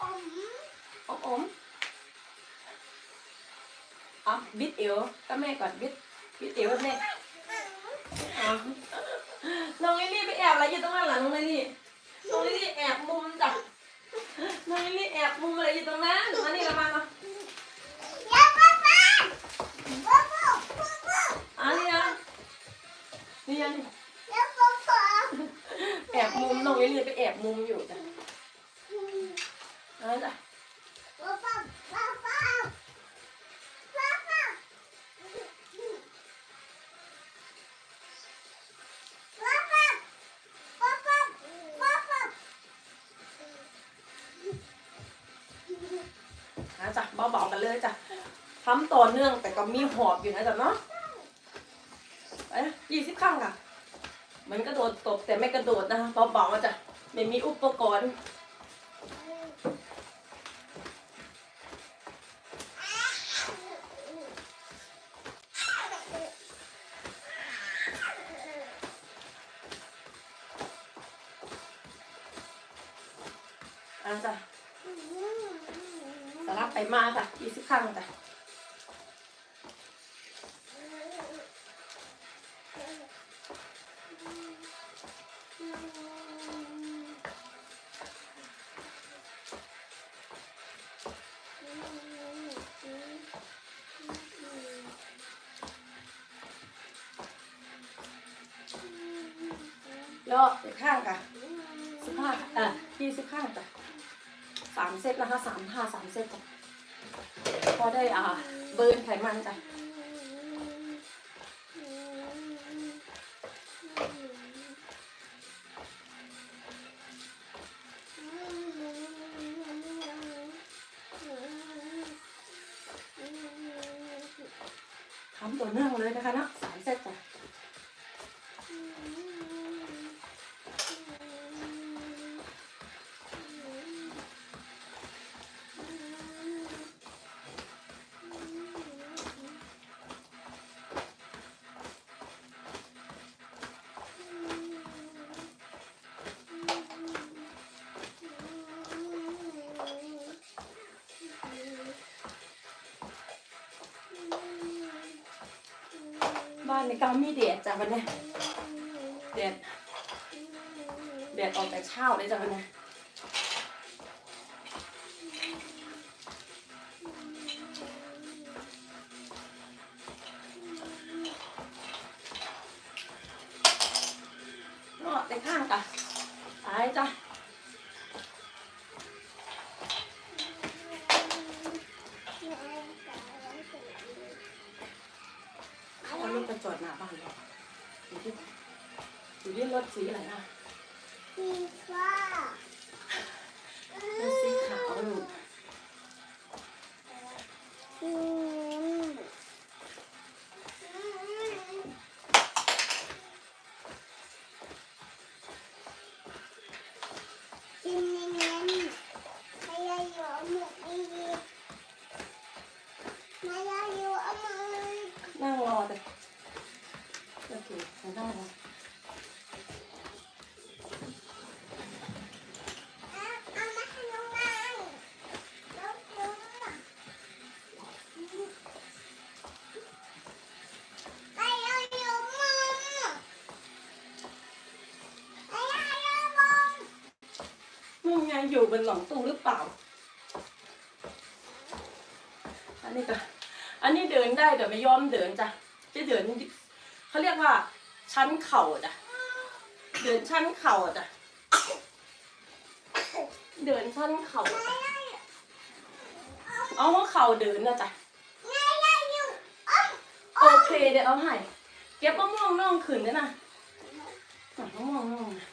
อมอมเอะบิดเอวก็แม่ก่อนบิดบิดเอวให้แม่เอาน้องลิลลี่ไปแอบอะไรอยู่ตรงนั้นหลังน้องลิลลี่น้องลิลลี่แอบมุมจ้ะน้องลิลลี่แอบมุมอะไรอยู่ตรงนั้นมานี่ละมามาอะนี่นะนี่ยังแอบมุมน้องลิลลี่ไปแอบมุมอยู่จ้ะ เอาจ้ะนะจ๊ะเบาๆกันเลยจ้ะทำต่อเนื่องแต่ก็มีหอบอยู่นะจ๊ะเนาะไปยี่สิบครั้งค่ะมันกระโดดตบแต่ไม่กระโดดนะคะเบาๆจ้ะไม่มีอุปกรณ์ อะจ้ะสลับไปมาจ้ะยี่สิบครั้งจ้ะย่อไปข้างค่ะสิบห้าอะยี่สิบข้างจ้ะ สามเซตนะคะสามท่าสามเซตจ้ะพอได้อ่าเบิร์นไขมันจ้ะทำตัวเนื่องเลยนะคะนะสามเซตจ้ะ บ้านในกามีแดดจ้ะวันนี้แดดแดดออกแต่เช้าเลยจ้ะวันนี้ยรอดแต่ข้างจ้ะตายจ้ะ ไปจอดหน้าบ้านเราอยู่ที่อยู่ที่รถสีอะไรนะรถสีขาวลูก อเคฉันนั่งรอมึงไงอยู่บนหลังตู้หรือเปล่า อันนี้ก็ อันนี้เดินได้แต่ไม่ยอมเดินจ้ะจะเดินเขาเรียกว่า ชั้นเข่าจ้ะ เดินชั้นเข่าจ้ะ เดินชั้นเข่าจ้ะเอาเข่าเดินนะจ้ะ โอเคเดี๋ยวเอาให้ เก็บมะม่วงน่องขืนด้วยนะมะม่วงน่องนะ